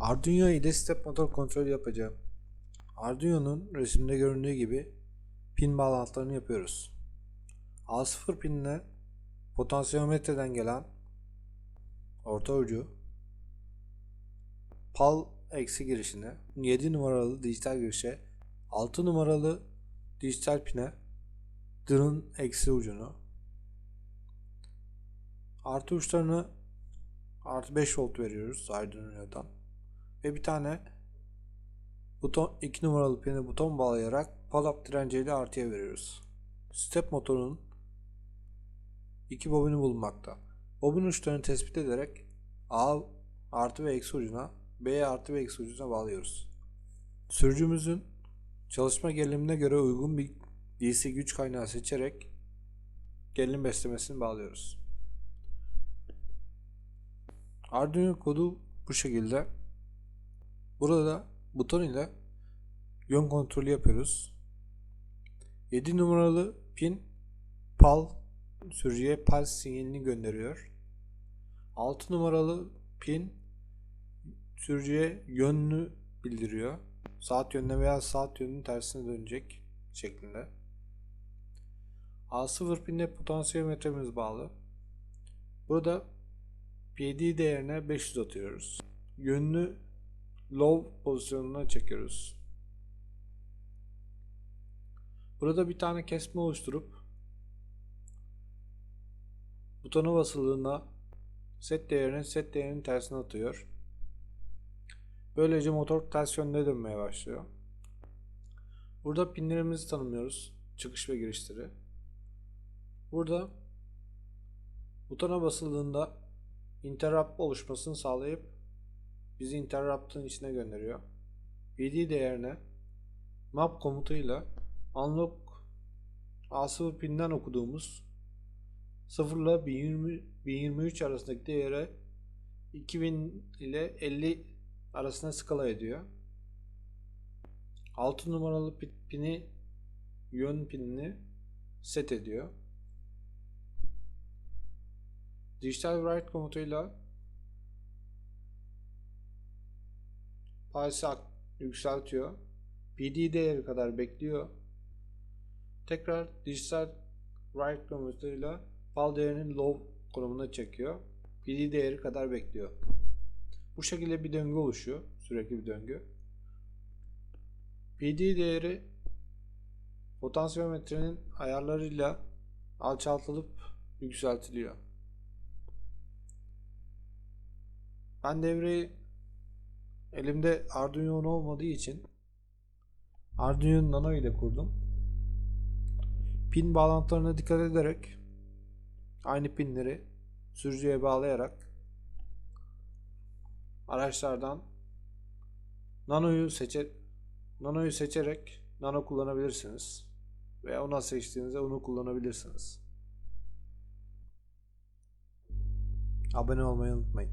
Arduino ile step motor kontrol yapacağım. Arduino'nun resimde göründüğü gibi pin bağlantılarını yapıyoruz. A0 pinine potansiyometreden gelen orta ucu PAL eksi girişine 7 numaralı dijital girişe 6 numaralı dijital pine DIR'ın eksi ucunu artı uçlarını artı 5 volt veriyoruz Arduino'dan ve bir tane buton 2 numaralı pine buton bağlayarak PAL direnciyle artıya veriyoruz. Step motorunun iki bobini bulunmakta. Bobin uçlarını tespit ederek A artı ve eksi ucuna B artı ve eksi ucuna bağlıyoruz. Sürücümüzün çalışma gerilimine göre uygun bir DC güç kaynağı seçerek gerilim beslemesini bağlıyoruz. Arduino kodu bu şekilde. Burada buton ile yön kontrolü yapıyoruz. 7 numaralı pin PAL sürücüye PAL sinyalini gönderiyor. 6 numaralı pin sürücüye yönünü bildiriyor. Saat yönüne veya saat yönünün tersine dönecek şeklinde. A0 pinle potansiyometremiz bağlı. Burada PD değerine 500 atıyoruz. Yönünü low pozisyonuna çekiyoruz. Burada bir tane kesme oluşturup butona basıldığında set değerini set değerinin tersine atıyor. Böylece motor ters yönde dönmeye başlıyor. Burada pinlerimizi tanımlıyoruz. Çıkış ve girişleri. Burada butona basıldığında interrupt oluşmasını sağlayıp bizi interrupt'ın içine gönderiyor. PD değerine map komutuyla unlock A0 pinden okuduğumuz 0 ile 1020, 1023 arasındaki değere 2000 ile 50 arasında skala ediyor. 6 numaralı pini yön pinini set ediyor. Dijital write komutuyla pulse'i yükseltiyor. PD değeri kadar bekliyor. Tekrar dijital write komutuyla PAL değerinin low konumuna çekiyor. PD değeri kadar bekliyor. Bu şekilde bir döngü oluşuyor. Sürekli bir döngü. PD değeri potansiyometrenin ayarlarıyla alçaltılıp yükseltiliyor. Ben devreyi elimde Arduino olmadığı için Arduino Nano ile kurdum. Pin bağlantılarına dikkat ederek aynı pinleri sürücüye bağlayarak araçlardan Nano'yu seçer Nano'yu seçerek Nano kullanabilirsiniz. Veya ona seçtiğinizde onu kullanabilirsiniz. Abone olmayı unutmayın.